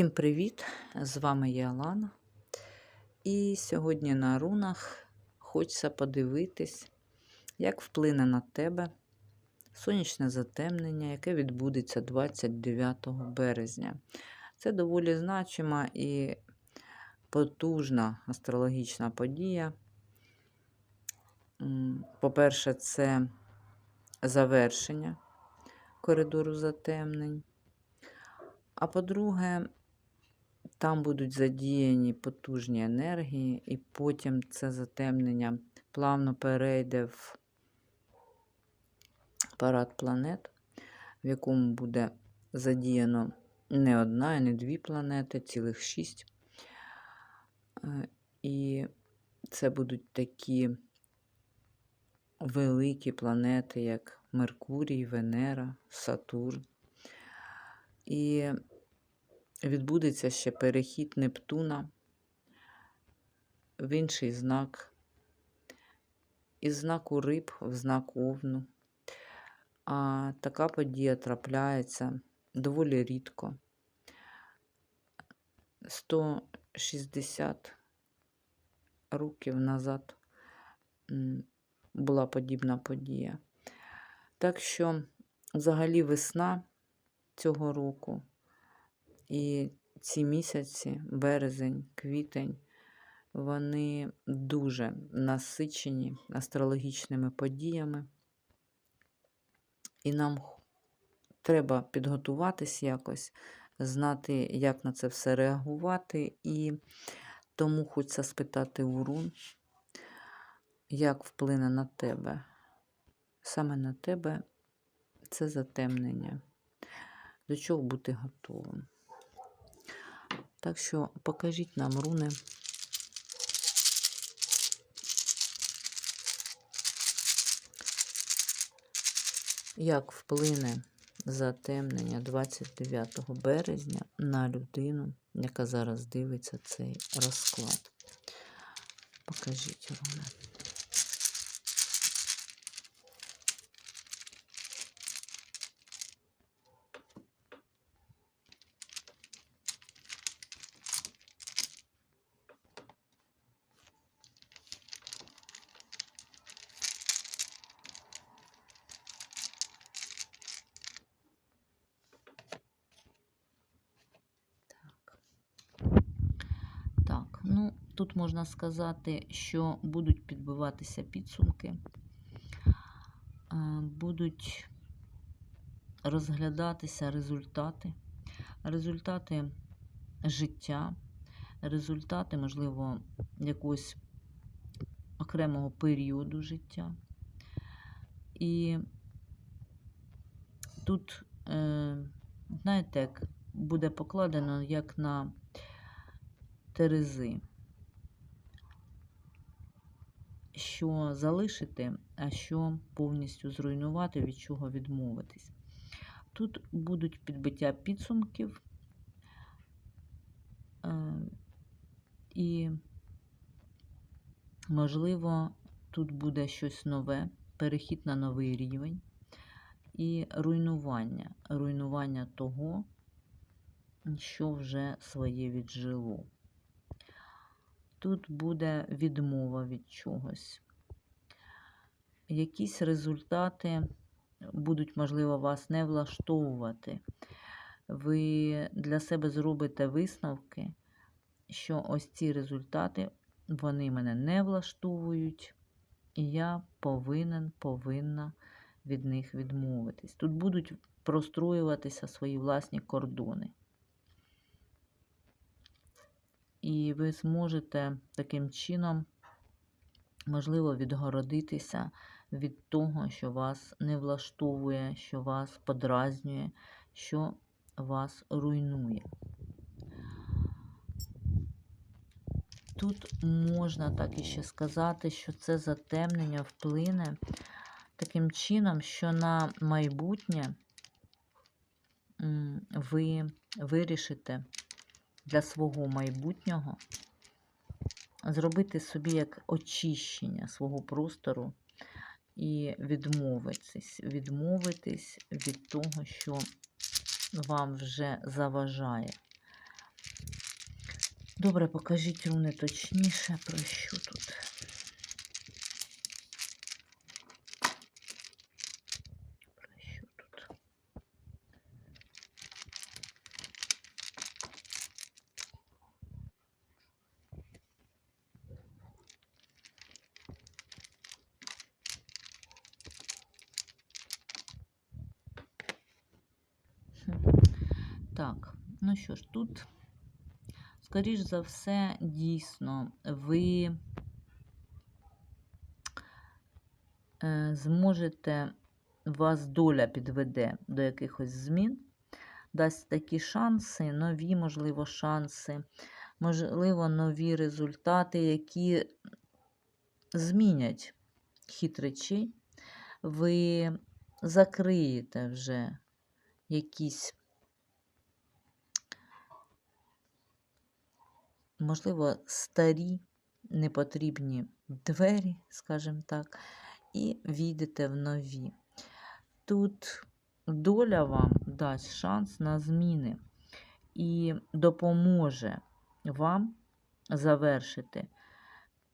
Всім привіт! З вами я Алана. І сьогодні на рунах хочеться подивитись, як вплине на тебе сонячне затемнення, яке відбудеться 29 березня. Це доволі значима і потужна астрологічна подія. По-перше, це завершення коридору затемнень. А по-друге, там будуть задіяні потужні енергії, і потім це затемнення плавно перейде в парад планет, в якому буде задіяно не одна і не дві планети, цілих шість. Е, І це будуть такі великі планети, як Меркурій, Венера, Сатурн. І відбудеться ще перехід Нептуна в інший знак, із знаку риб в знак Овну. А така подія трапляється доволі рідко. 160 років назад була подібна подія. Так що, взагалі, весна цього року і ці місяці, березень, квітень, вони дуже насичені астрологічними подіями. І нам треба підготуватись якось, знати, як на це все реагувати. І тому хочеться спитати у рун, як вплине на тебе. Саме на тебе це затемнення. До чого бути готовим. Так що покажіть нам руни. Як вплине затемнення 29 березня на людину, яка зараз дивиться цей розклад? Покажіть руни. Так, ну тут можна сказати, що будуть підбиватися підсумки, е, будуть розглядатися результати, результати життя, результати, можливо, якогось окремого періоду життя. І тут, е, знаєте, буде покладено як на терези, що залишити, а що повністю зруйнувати, від чого відмовитись. Тут будуть підбиття підсумків е, і, можливо, тут буде щось нове, перехід на новий рівень і руйнування, руйнування того, що вже своє віджило. Тут буде відмова від чогось. Якісь результати будуть, можливо, вас не влаштовувати. Ви для себе зробите висновки, що ось ці результати, вони мене не влаштовують, і я повинен, повинна від них відмовитись. Тут будуть простроюватися свої власні кордони. І ви зможете таким чином, можливо, відгородитися від того, що вас не влаштовує, що вас подразнює, що вас руйнує. Тут можна так іще сказати, що це затемнення вплине таким чином, що на майбутнє ви вирішите для свого майбутнього зробити собі як очищення свого простору і відмовитись, відмовитись від того, що вам вже заважає. Добре, покажіть руни точніше, про що тут. Про що тут? Хм. Так, ну що ж, тут, скоріш за все, дійсно, ви е, зможете, вас доля підведе до якихось змін, дасть такі шанси, нові, можливо, шанси, можливо, нові результати, які змінять хід речей. Ви закриєте вже якісь можливо, старі непотрібні двері, скажімо так, і війдете в нові. Тут доля вам дасть шанс на зміни і допоможе вам завершити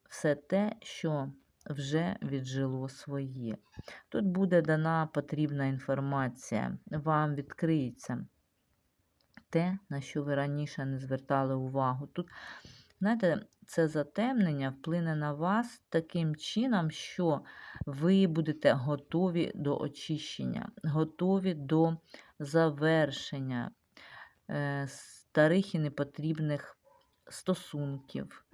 все те, що вже віджило своє. Тут буде дана потрібна інформація, вам відкриється те, на що ви раніше не звертали увагу. Тут, знаєте, це затемнення вплине на вас таким чином, що ви будете готові до очищення, готові до завершення е, старих і непотрібних стосунків.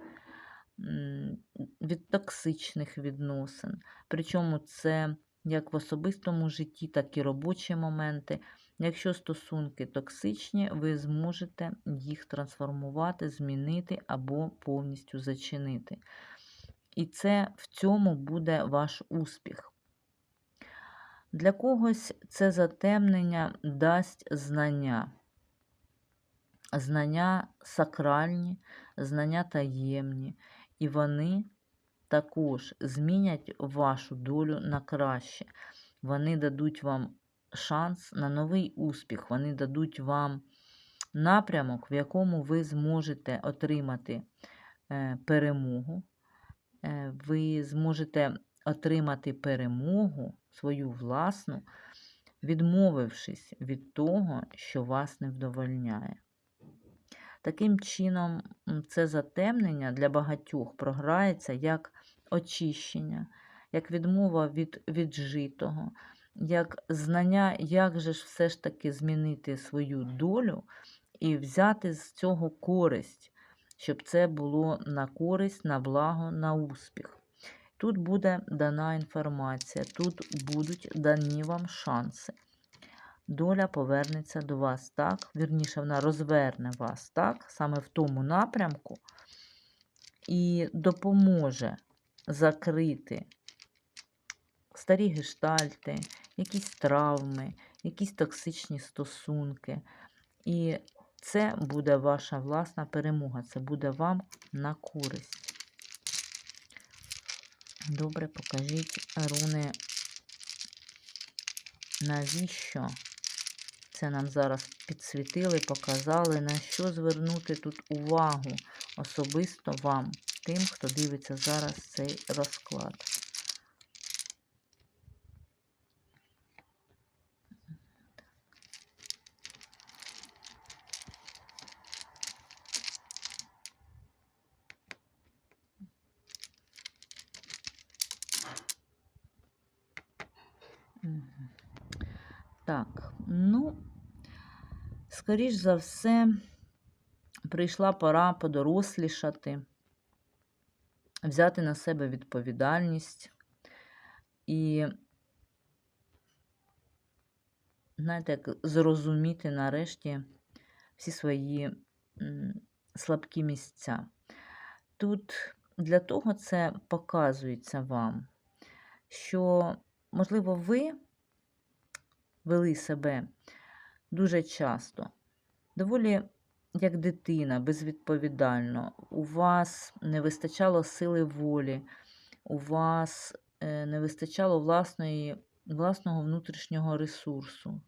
Від токсичних відносин. Причому це як в особистому житті, так і робочі моменти. Якщо стосунки токсичні, ви зможете їх трансформувати, змінити або повністю зачинити. І це в цьому буде ваш успіх. Для когось це затемнення дасть знання. Знання сакральні, знання таємні, і вони також змінять вашу долю на краще. Вони дадуть вам шанс на новий успіх. Вони дадуть вам напрямок, в якому ви зможете отримати е, перемогу. Е, ви зможете отримати перемогу свою власну, відмовившись від того, що вас не вдовольняє. Таким чином, це затемнення для багатьох програється як очищення, як відмова від віджитого, як знання, як же ж все ж таки змінити свою долю і взяти з цього користь, щоб це було на користь, на благо, на успіх. Тут буде дана інформація, тут будуть дані вам шанси. Доля повернеться до вас так, вірніше, вона розверне вас так, саме в тому напрямку, і допоможе закрити старі гештальти, якісь травми, якісь токсичні стосунки. І це буде ваша власна перемога. Це буде вам на користь. Добре, покажіть руни, навіщо це нам зараз підсвітили, показали, на що звернути тут увагу особисто вам, тим, хто дивиться зараз цей розклад. Так, ну, скоріш за все, прийшла пора подорослішати, взяти на себе відповідальність і, знаєте, як зрозуміти нарешті всі свої слабкі місця. Тут для того це показується вам, що, можливо, ви вели себе дуже часто. Доволі, як дитина, безвідповідально. У вас не вистачало сили волі, у вас е, не вистачало власної, власного внутрішнього ресурсу.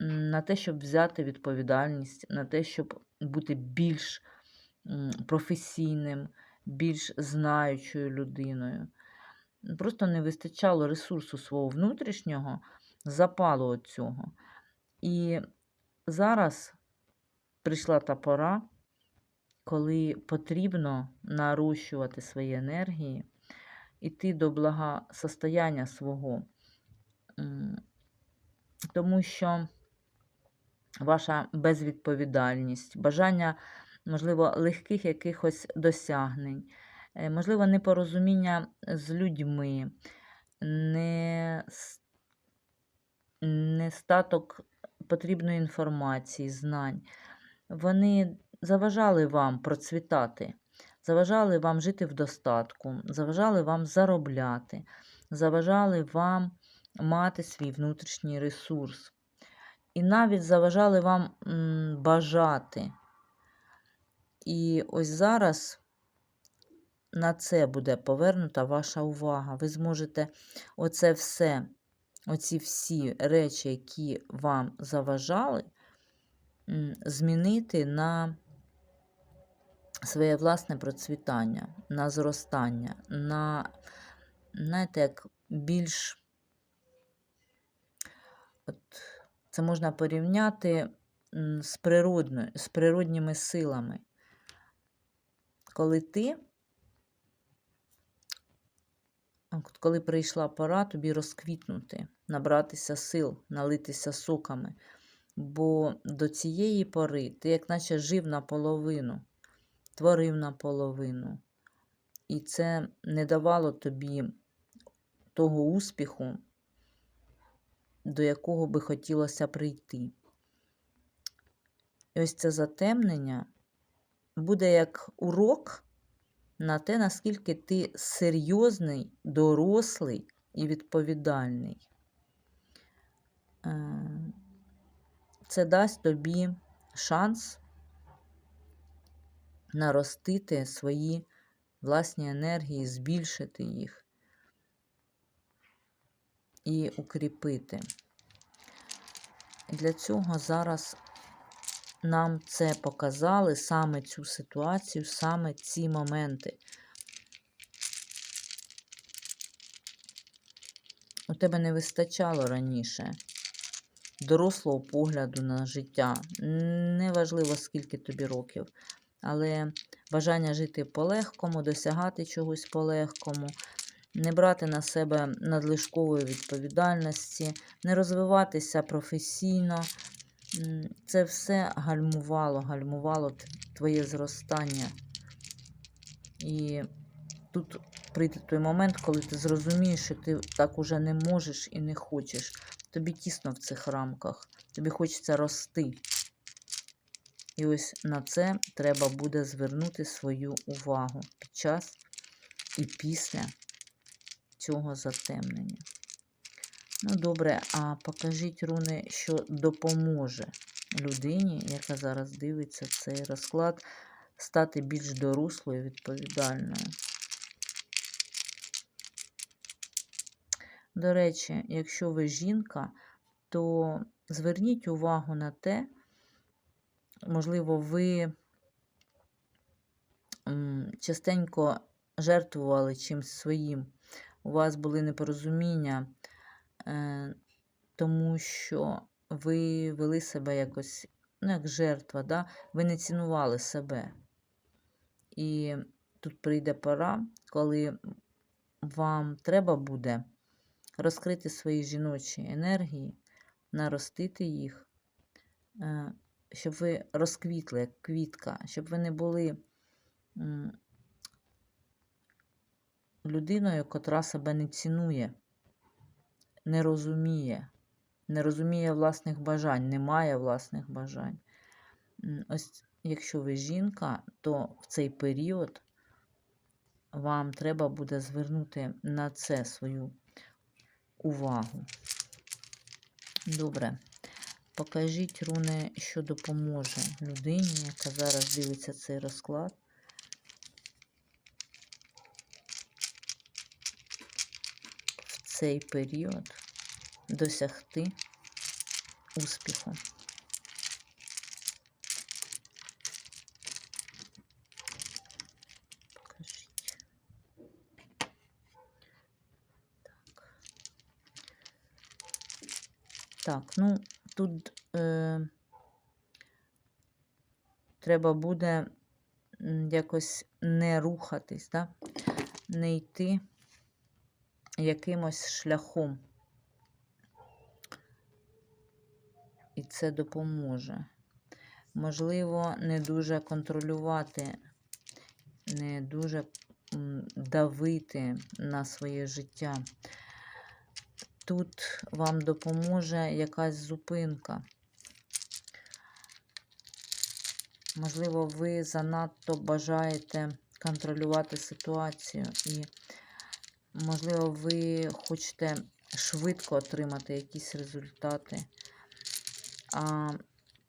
На те, щоб взяти відповідальність, на те, щоб бути більш професійним, більш знаючою людиною. Просто не вистачало ресурсу свого внутрішнього, запалу цього. І зараз прийшла та пора, коли потрібно нарощувати свої енергії, іти до благосостояння свого. Тому що ваша безвідповідальність, бажання, можливо, легких якихось досягнень, е, можливо, непорозуміння з людьми, не, нестаток потрібної інформації, знань. Вони заважали вам процвітати, заважали вам жити в достатку, заважали вам заробляти, заважали вам мати свій внутрішній ресурс. І навіть заважали вам бажати. І ось зараз на це буде повернута ваша увага. Ви зможете оце все, оці всі речі, які вам заважали, змінити на своє власне процвітання, на зростання, на, знаєте, як більш От це можна порівняти з, природною, з природніми силами. Коли ти, от коли прийшла пора тобі розквітнути, набратися сил, налитися соками. Бо до цієї пори ти, як наче жив наполовину, творив наполовину. І це не давало тобі того успіху, до якого би хотілося прийти. І ось це затемнення буде як урок на те, наскільки ти серйозний, дорослий і відповідальний. Е, Це дасть тобі шанс наростити свої власні енергії, збільшити їх і укріпити. Для цього зараз нам це показали саме цю ситуацію, саме ці моменти. У тебе не вистачало раніше дорослого погляду на життя. Неважливо, скільки тобі років, але бажання жити по-легкому, досягати чогось по-легкому, не брати на себе надлишкової відповідальності, не розвиватися професійно. Це все гальмувало, гальмувало твоє зростання. І тут прийде той момент, коли ти зрозумієш, що ти так уже не можеш і не хочеш. Тобі тісно в цих рамках, тобі хочеться рости. І ось на це треба буде звернути свою увагу під час і після цього затемнення. Ну, добре, а покажіть руни, що допоможе людині, яка зараз дивиться цей розклад, стати більш дорослою, відповідальною. До речі, якщо ви жінка, то зверніть увагу на те, можливо, ви частенько жертвували чимсь своїм, у вас були непорозуміння, тому що ви вели себе якось, ну, як жертва, да? ви не цінували себе. І тут прийде пора, коли вам треба буде розкрити свої жіночі енергії, наростити їх, е, щоб ви розквітли, як квітка, щоб ви не були людиною, котра себе не цінує, не розуміє, не розуміє власних бажань, не має власних бажань. Ось якщо ви жінка, то в цей період вам треба буде звернути на це свою увагу. Добре. Покажіть, руни, що допоможе людині, яка зараз дивиться цей розклад. цей період досягти успіху. Так, так ну тут е, треба буде якось не рухатись, да? не йти якимось шляхом. І це допоможе. Можливо, не дуже контролювати, не дуже давити на своє життя. Тут вам допоможе якась зупинка. Можливо, ви занадто бажаєте контролювати ситуацію, і, можливо, ви хочете швидко отримати якісь результати. А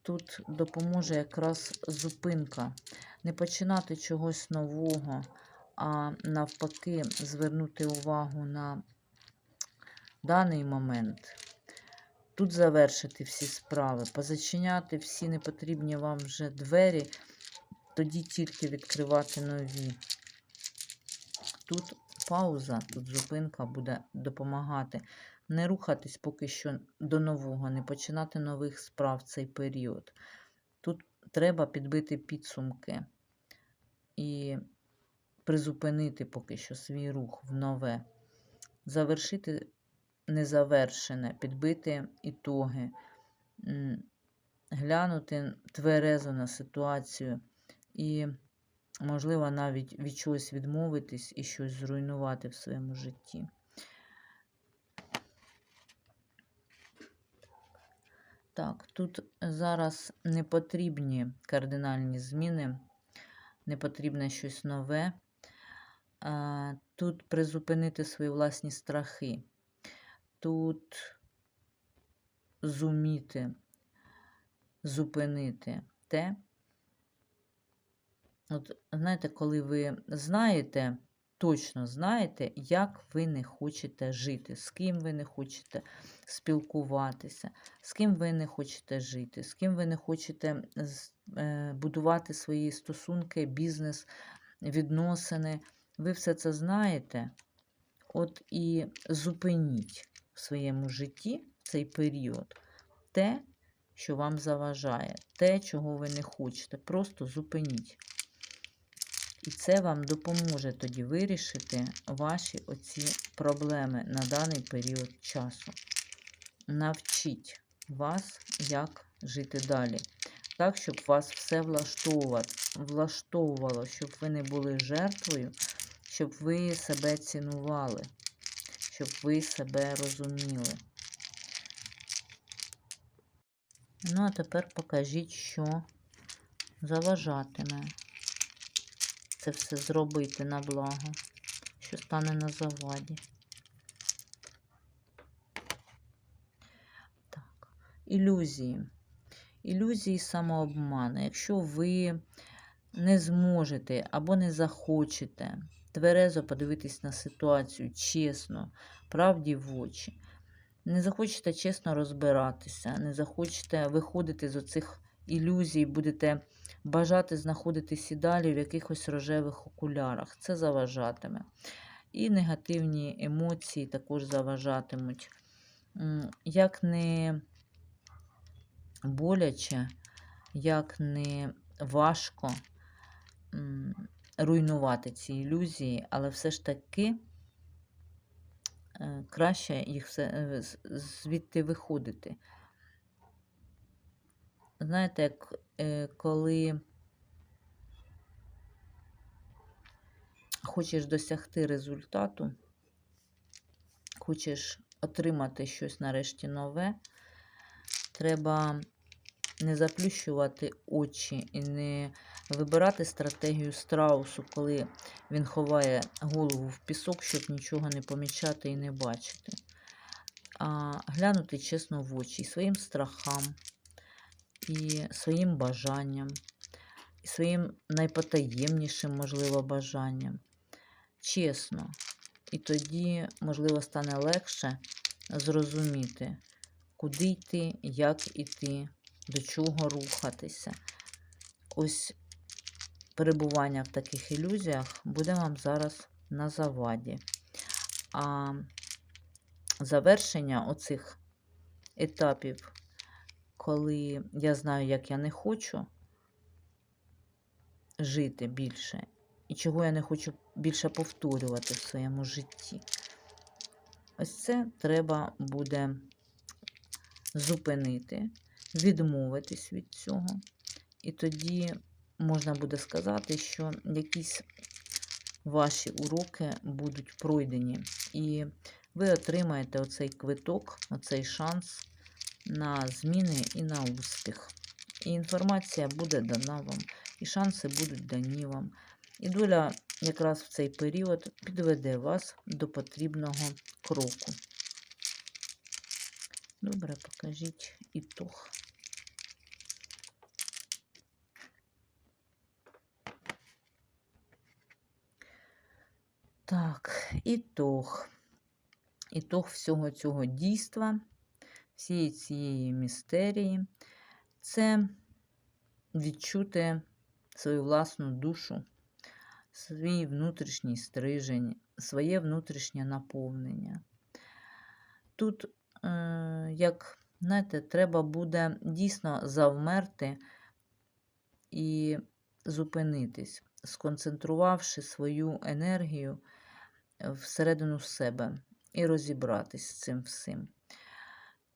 тут допоможе якраз зупинка. Не починати чогось нового, а навпаки, звернути увагу на даний момент. Тут завершити всі справи, позачиняти всі непотрібні вам вже двері, тоді тільки відкривати нові. Тут пауза, тут зупинка буде допомагати. Не рухатись поки що до нового, не починати нових справ в цей період. Тут треба підбити підсумки і призупинити поки що свій рух в нове, завершити незавершене, підбити ітоги, глянути тверезо на ситуацію і, можливо, навіть від чогось відмовитись і щось зруйнувати в своєму житті. Так, тут зараз не потрібні кардинальні зміни, не потрібне щось нове. Тут призупинити свої власні страхи. Тут зуміти зупинити те. От, знаєте, коли ви знаєте, точно знаєте, як ви не хочете жити, з ким ви не хочете спілкуватися, з ким ви не хочете жити, з ким ви не хочете е, будувати свої стосунки, бізнес, відносини. Ви все це знаєте. От і зупиніть в своєму житті цей період те, що вам заважає, те, чого ви не хочете. Просто зупиніть. І це вам допоможе тоді вирішити ваші оці проблеми на даний період часу. Навчіть вас, як жити далі. Так, щоб вас все влаштовувало, щоб ви не були жертвою, щоб ви себе цінували, щоб ви себе розуміли. Ну, а тепер покажіть, що заважатиме це все зробити на благо, що стане на заваді. Так, ілюзії. Ілюзії самообману. Якщо ви не зможете або не захочете тверезо подивитись на ситуацію чесно, правді в очі, не захочете чесно розбиратися, не захочете виходити з оцих ілюзій, будете бажати знаходитись і далі в якихось рожевих окулярах. Це заважатиме. І негативні емоції також заважатимуть. Як не боляче, як не важко руйнувати ці ілюзії, але все ж таки е, краще їх все, е, звідти виходити. Знаєте, як коли хочеш досягти результату, хочеш отримати щось нарешті нове, треба не заплющувати очі і не вибирати стратегію страусу, коли він ховає голову в пісок, щоб нічого не помічати і не бачити. А глянути чесно в очі своїм страхам, і своїм бажанням, і своїм найпотаємнішим, можливо, бажанням. Чесно. І тоді, можливо, стане легше зрозуміти, куди йти, як іти, до чого рухатися. Ось перебування в таких ілюзіях буде вам зараз на заваді. А завершення оцих етапів, коли я знаю, як я не хочу жити більше, і чого я не хочу більше повторювати в своєму житті. Ось це треба буде зупинити, відмовитись від цього. І тоді можна буде сказати, що якісь ваші уроки будуть пройдені. І ви отримаєте оцей квиток, оцей шанс на зміни і на успіх. І інформація буде дана вам, і шанси будуть дані вам. І доля якраз в цей період підведе вас до потрібного кроку. Добре, покажіть ітог. Так, ітог. Ітог всього цього дійства, всієї цієї містерії це відчути свою власну душу, свій внутрішній стрижень, своє внутрішнє наповнення. Тут, е, як знаєте, треба буде дійсно завмерти і зупинитись, сконцентрувавши свою енергію всередину себе і розібратись з цим всім.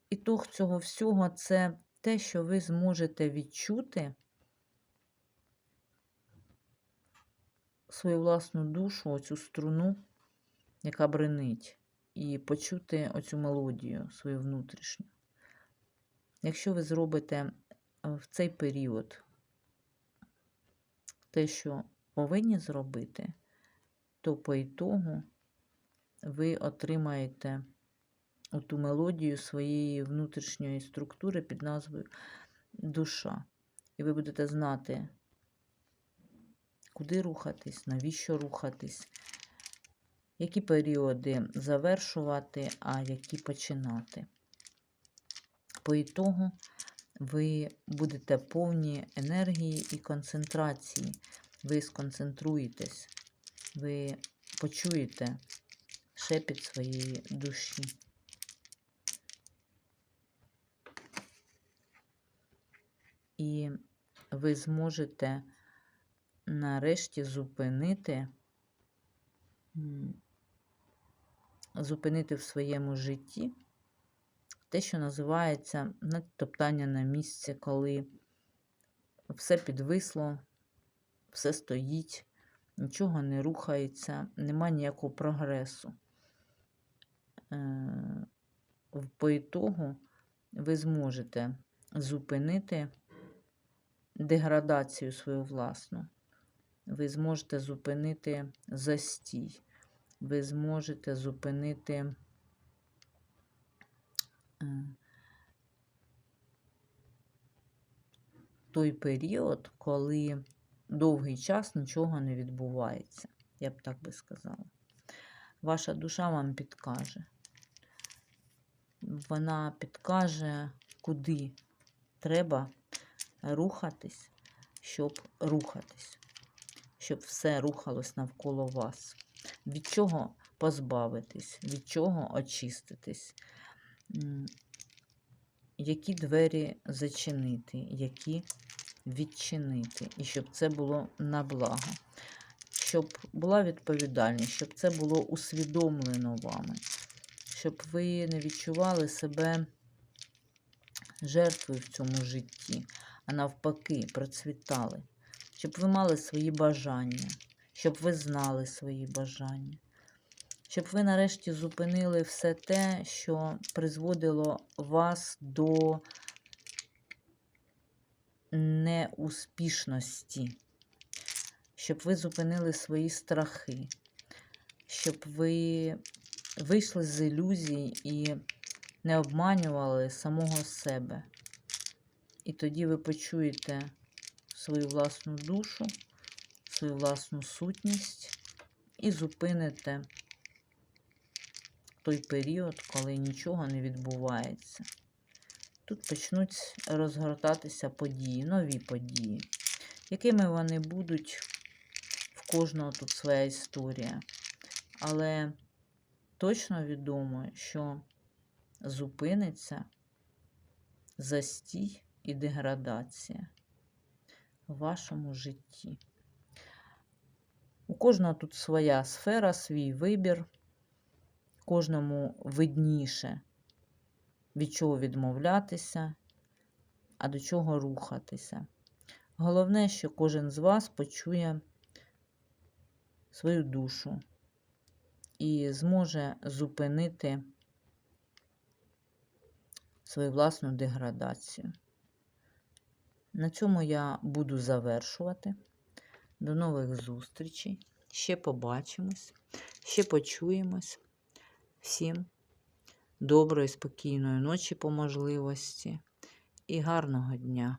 Ітог цього всього це те, що ви зможете відчути свою власну душу, оцю струну, яка бренить, і почути оцю мелодію свою внутрішню. Якщо ви зробите в цей період те, що повинні зробити, то по ітогу ви отримаєте ту мелодію своєї внутрішньої структури під назвою душа. І ви будете знати, куди рухатись, навіщо рухатись, які періоди завершувати, а які починати. По ітогу ви будете повні енергії і концентрації. Ви сконцентруєтесь, ви почуєте шепіт своєї душі. І ви зможете нарешті зупинити, зупинити в своєму житті те, що називається топтання на місці, коли все підвисло, все стоїть, нічого не рухається, нема ніякого прогресу. Е, по ітогу ви зможете зупинити деградацію свою власну. Ви зможете зупинити застій, ви зможете зупинити е, той період, коли довгий час нічого не відбувається, я б так би сказала. Ваша душа вам підкаже. Вона підкаже, куди треба рухатись, щоб рухатись, щоб все рухалось навколо вас. Від чого позбавитись, від чого очиститись, які двері зачинити, які відчинити, і щоб це було на благо, щоб була відповідальність, щоб це було усвідомлено вами, щоб ви не відчували себе жертвою в цьому житті, а навпаки, процвітали, щоб ви мали свої бажання, щоб ви знали свої бажання, щоб ви нарешті зупинили все те, що призводило вас до неуспішності, щоб ви зупинили свої страхи, щоб ви вийшли з ілюзій і не обманювали самого себе. І тоді ви почуєте свою власну душу, свою власну сутність і зупините той період, коли нічого не відбувається. Тут почнуть розгортатися події, нові події. Якими вони будуть, в кожного тут своя історія. Але точно відомо, що зупиниться застій і деградація в вашому житті. У кожного тут своя сфера, свій вибір, кожному видніше, від чого відмовлятися, а до чого рухатися. Головне, що кожен з вас почує свою душу і зможе зупинити свою власну деградацію. На цьому я буду завершувати. До нових зустрічей. Ще побачимось, ще почуємось. Всім доброї, спокійної ночі по можливості і гарного дня!